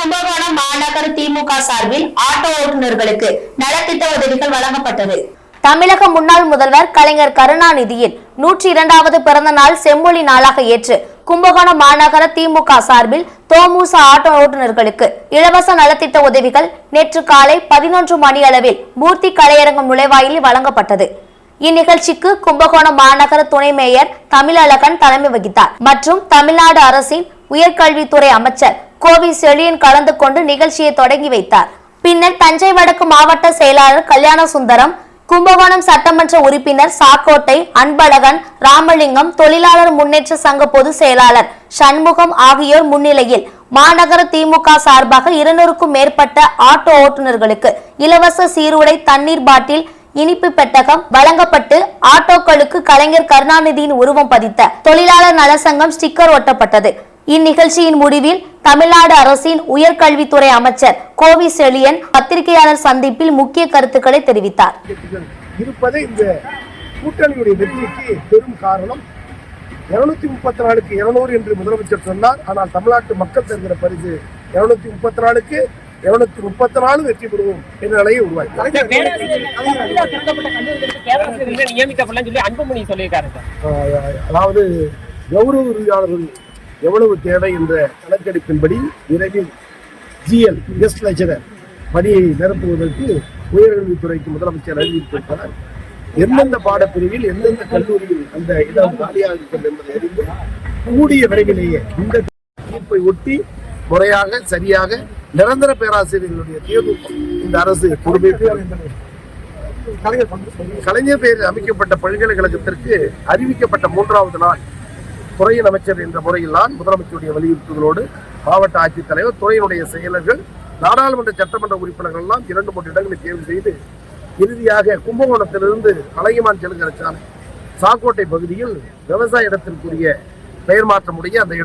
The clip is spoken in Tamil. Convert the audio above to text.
கும்பகோணம் மாநகர் திமுக சார்பில் ஆட்டோ ஓட்டுநர்களுக்கு நலத்திட்ட உதவிகள் வழங்கப்பட்டது. தமிழக முன்னாள் முதல்வர் கலைஞர் கருணாநிதியின் நூற்றி இரண்டாவது பிறந்த நாள் செம்மொழி நாளாக ஏற்று கும்பகோணம் மாநகர திமுக சார்பில் தோமுச ஆட்டோ ஓட்டுநர்களுக்கு இலவச நலத்திட்ட உதவிகள் நேற்று காலை பதினொன்று மணி அளவில் மூர்த்தி கலையரங்கம் நுழைவாயிலில் வழங்கப்பட்டது. இந்நிகழ்ச்சிக்கு கும்பகோணம் மாநகர துணை மேயர் தமிழழகன் தலைமை வகித்தார். மற்றும் தமிழ்நாடு அரசின் உயர்கல்வித்துறை அமைச்சர் கோவி செழியன் கலந்து கொண்டு நிகழ்ச்சியை தொடங்கி வைத்தார். பின்னர் தஞ்சை வடக்கு மாவட்ட செயலாளர் கல்யாண சுந்தரம் கும்பகோணம் சட்டமன்ற உறுப்பினர் சாக்கோட்டை அன்பழகன் ராமலிங்கம் தொழிலாளர் முன்னேற்ற சங்க பொதுச் செயலாளர் சண்முகம் ஆகியோர் முன்னிலையில் மாநகர திமுக சார்பாக இருநூறுக்கும் மேற்பட்ட ஆட்டோ ஓட்டுநர்களுக்கு இலவச சீருடை தண்ணீர் பாட்டில் இனிப்பு பெட்டகம் வழங்கப்பட்டு ஆட்டோக்களுக்கு கலைஞர் கருணாநிதியின் உருவம் பதித்த தொழிலாளர் நலசங்கம் ஸ்டிக்கர் ஒட்டப்பட்டது. இந்நிகழ்ச்சியின் முடிவில் தமிழ்நாடு அரசின் உயர்கல்வித்துறை அமைச்சர் கோவி செழியன் பத்திரிகையாளர் சந்திப்பில் முக்கிய கருத்துக்களை தெரிவித்தார். இருப்பதே இந்த கூட்டணியுடைய வெற்றிக்கு பெரும் காரணம். இருநூத்தி முப்பத்தி நாலுக்கு இருநூறு என்று முதலமைச்சர் சொன்னார். ஆனால் தமிழ்நாட்டு மக்கள் தருகிற பரிசு இருநூத்தி முப்பத்தி நாலுக்கு இருநூத்தி முப்பத்தி நாலு வெற்றி பெறுவோம் என்ற நிலையை உருவாக்கி. அதாவது கௌரவ உறுதியாளர்கள் எவ்வளவு தேவை என்ற கணக்கெடுப்பின்படி விரைவில் ஜிஎல் கெஸ்ட் லெக்சரர் பணியை நிரப்புவதற்கு உயர்கல்வித்துறைக்கு முதலமைச்சர் அறிவித்திருக்கிறார் எந்தெந்த பாடப்பிரிவில் எந்தெந்த கல்லூரியில் அந்த இடம் காலியாக இருக்கிறது என்பதை அறிந்து கூடிய விரைவிலேயே இந்த தீர்ப்பை ஒட்டி முறையாக சரியாக நிரந்தர பேராசிரியர்களுடைய தேர்வு இந்த அரசு கலைஞர் பெயரில் அமைக்கப்பட்ட பல்கலைக்கழகத்திற்கு அறிவிக்கப்பட்ட மூன்றாவது நாள். துறையின் அமைச்சர் என்ற முறையில் நான் முதலமைச்சருடைய வலியுறுத்துதலோடு மாவட்ட ஆட்சித்தலைவர் துறையினுடைய செயலர்கள் நாடாளுமன்ற சட்டமன்ற உறுப்பினர்கள் எல்லாம் இரண்டு மூன்று இடங்களை தேர்வு செய்து இறுதியாக கும்பகோணத்திலிருந்து அழகிமான் செல்கிற சாலை சாக்கோட்டை பகுதியில் விவசாய இடத்திற்குரிய பெயர் மாற்றமுடைய அந்த